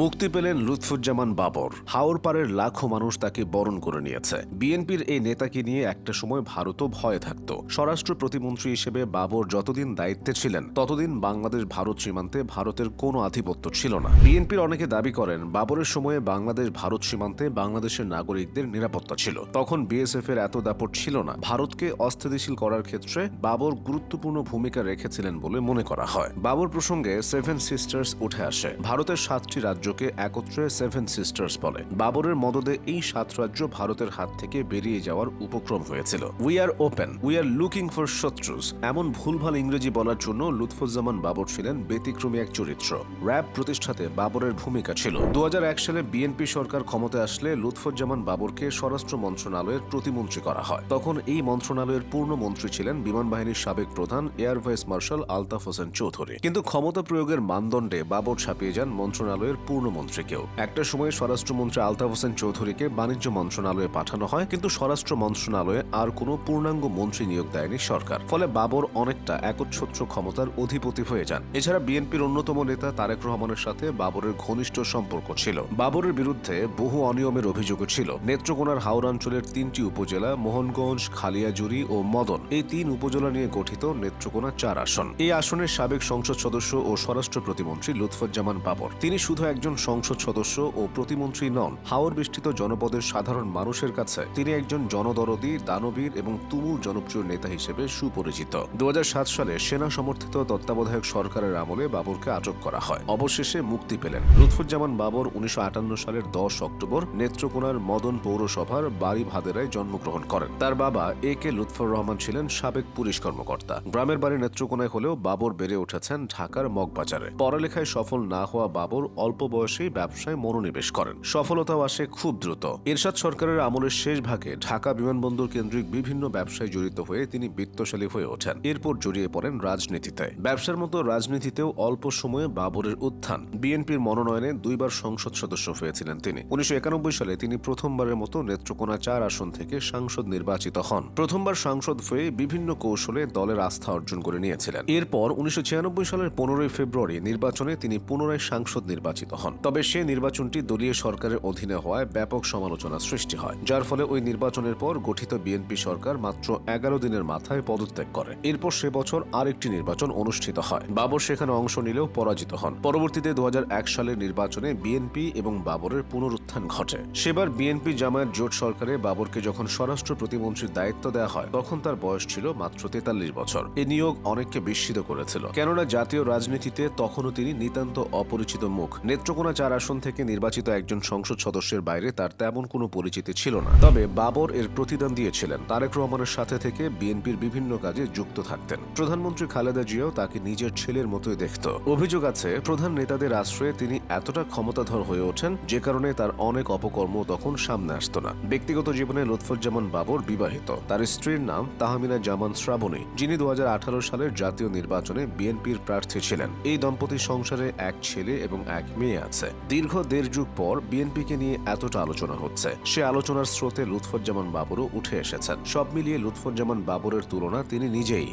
মুক্তি পেলেন লুৎফুজ্জামান বাবর। হাওর পাড়ের লাখো মানুষ তাকে বরণ করে নিয়েছে। বিএনপির এই নেতাকে নিয়ে একটা সময় ভারতও ভয়ে থাকত। স্বরাষ্ট্র প্রতিমন্ত্রী হিসেবে বাবর যতদিন দায়িত্বে ছিলেন, ততদিন বাংলাদেশ ভারত সীমান্তে ভারতের কোনো আধিপত্য ছিল না। বিএনপির অনেকে দাবি করেন, বাবরের সময়ে বাংলাদেশ ভারত সীমান্তে বাংলাদেশের নাগরিকদের নিরাপত্তা ছিল। তখন বিএসএফ এর এত দাপট ছিল না। ভারতকে অস্থিতিশীল করার ক্ষেত্রে বাবর গুরুত্বপূর্ণ ভূমিকা রেখেছিলেন বলে মনে করা হয়। বাবর প্রসঙ্গে সেভেন সিস্টার্স উঠে আসে। ভারতের সাতটি রাজ্যকে একত্রে সেভেন সিস্টার্স বলে। বাবরের মদদে এই সাত রাজ্য ভারতের হাত থেকে বেরিয়ে যাওয়ার উপক্রম হয়েছিল। We are open we are looking for শত্রুস। এমন ভুলভাল ইংরেজি বলার জন্য লুৎফুজ্জামান বাবর ছিলেন ব্যতিক্রমী এক চরিত্র। র্যাব প্রতিষ্ঠাতে বাবরের ভূমিকা ছিল। দু সালে বিএনপি সরকার ক্ষমতায় আসলে লুৎফুজ্জামান বাবরকে স্বরাষ্ট্র মন্ত্রণালয়ের প্রতিমন্ত্রী করা হয়। তখন এই মন্ত্রণালয়ের পূর্ণ মন্ত্রী ছিলেন বিমান বাহিনীর সাবেক প্রধান air vice marshal Altaf Hossain Chowdhury. কিন্তু ক্ষমতা প্রয়োগের মানদণ্ডে বাবর ছাপিয়ে যান মন্ত্রণালয়ের পূর্ণমন্ত্রীকেও। একটা সময় স্বরাষ্ট্রমন্ত্রী আলতাফ হোসেন চৌধুরীকে বাণিজ্য মন্ত্রণালয়ে পাঠানো হয়, কিন্তু স্বরাষ্ট্র মন্ত্রণালয়ে আর কোনো পূর্ণাঙ্গ মন্ত্রী নিয়োগ দেয়নি সরকার। ফলে বাবর অনেকটা একচ্ছত্র ক্ষমতার অধিপতি হয়ে যান। এছাড়া বিএনপির অন্যতম নেতা তারেক রহমানের সাথে বাবরের ঘনিষ্ঠ সম্পর্ক ছিল। বাবরের বিরুদ্ধে বহু অনিয়মের অভিযোগও ছিল। নেত্রকোনার হাওড়াঞ্চলের তিনটি উপজেলা, মোহনগঞ্জ খালিয়াজুরি ও মদন, এই তিন উপজেলা নিয়ে গঠিত নেত্রকোনা চার আসন। এই আসনের সাবেক সংসদ সদস্য ও স্বরাষ্ট্র প্রতিমন্ত্রী লুৎফুজ্জামান বাবর। তিনি শুধু একজন সংসদ সদস্য ও প্রতিমন্ত্রী নন। হাওর বেষ্টিত জনপদের সাধারণ মানুষের কাছে তিনি একজন জনদরদী, দানবীর এবং তুমুল জনপ্রিয় নেতা হিসেবে সুপরিচিত। দুই হাজার সাত সালে সেনা সমর্থিত তত্ত্বাবধায়ক সরকারের আমলে বাবরকে আটক করা হয়। অবশেষে মুক্তি পেলেন। লুৎফুজ্জামান বাবর উনিশশো আটান্ন সালের দশ অক্টোবর নেত্রকোনার মদন পৌরসভার বাড়ি ভাদেরায় জন্মগ্রহণ করেন। তার বাবা এ কে লুৎফর রহমান ছিলেন সাবেক পুলিশ কর্মকর্তা। গ্রামের বাড়ি নেত্রকোনায় হলেও বাবর বেড়ে উঠেছেন ঢাকার মগবাজারে। পড়ালেখায় সফল না হওয়া বাবর অল্প বয়সেই ব্যবসায় মনোনিবেশ করেন। সফলতাও আসে খুব দ্রুত। এরশাদ সরকারের আমলের শেষ ভাগে ঢাকা বিমানবন্দর কেন্দ্রিক বিভিন্ন ব্যবসায় জড়িত হয়ে তিনি বিত্তশালী হয়ে ওঠেন। এরপর জড়িয়ে পড়েন রাজনীতিতে। ব্যবসার মতো রাজনীতিতেও অল্প সময়ে বাবরের উত্থান। বিএনপির মনোনয়নে দুইবার সংসদ সদস্য হয়েছিলেন তিনি। উনিশশো একানব্বই সালে তিনি প্রথমবারের মতো নেত্রকোনা চার আসন থেকে সাংসদ নির্বাচিত হন। প্রথমবার সাংসদ হয়ে বিভিন্ন কৌশলে দলের আস্থা অর্জন করে নিয়েছিলেন। এরপর উনিশশো ছিয়ানব্বই সালের পনেরোই ফেব্রুয়ারি নির্বাচনে তিনি পুনরায় সাংসদ নির্বাচিত হন। তবে সে নির্বাচনটি দলীয় সরকারের অধীনে হওয়ায় ব্যাপক সমালোচনা সৃষ্টি হয়, যার ফলে ওই নির্বাচনের পর গঠিত বিএনপি সরকার মাত্র এগারো দিনের মাথায় পদত্যাগ করে। এরপর সে বছর আরেকটি নির্বাচন অনুষ্ঠিত হয়। বাবর সেখানে অংশ নিলেও পরাজিত হন। পরবর্তীতে দু সালের নির্বাচনে বিএনপি এবং বাবরের পুনরুত্থান ঘটে। সেবার বিএনপি জামায়াত জোট সরকারে বাবরকে যখন স্বরাষ্ট্র প্রতিমন্ত্রীর দায়িত্ব দেওয়া হয়, তখন তার বয়স ছিল মাত্র তেতাল্লিশ বছর। এ নিয়োগ অনেককে বিস্মিত করেছিল। কেননা জাতীয় রাজনীতিতে তখনও তিনি নিতান্ত অপরিচিত মুখ। নেত্রকোনা চার আসন থেকে নির্বাচিত একজন সংসদ সদস্যের বাইরে তার তেমন কোনো পরিচিতি ছিল না। তবে বাবর এর প্রতিদান দিয়েছিলেন। তারেক রহমানের সাথে থেকে বিএনপির বিভিন্ন কাজে যুক্ত থাকতেন। প্রধানমন্ত্রী খালেদা জিয়াও তাকে নিজের ছেলের মতোই দেখত। অভিযোগ আছে, প্রধান নেতাদের আশ্রয়ে তিনি এতটা ক্ষমতাধর হয়ে ওঠেন যে কারণে তার অনেক অপকর্ম তখন সামনে আসত না। ব্যক্তিগত জীবনে লুৎফুজ্জামান বাবর বিবাহিত। তার স্ত্রীর নাম তাহমিনা জামান শ্রাবণী, যিনি দু হাজার আঠারো সালের জাতীয় নির্বাচনে বিএনপির প্রার্থী ছিলেন। এই দম্পতির সংসারে এক ছেলে এবং এক মেয়ে আছে। দীর্ঘ দেড় যুগ পর বিএনপিকে নিয়ে এতটা আলোচনা হচ্ছে। সে আলোচনার স্রোতে লুৎফুজ্জামান বাবরও উঠে এসেছেন। সব মিলিয়ে লুৎফুজ্জামান বাবরের তুলনা তিনি নিজেই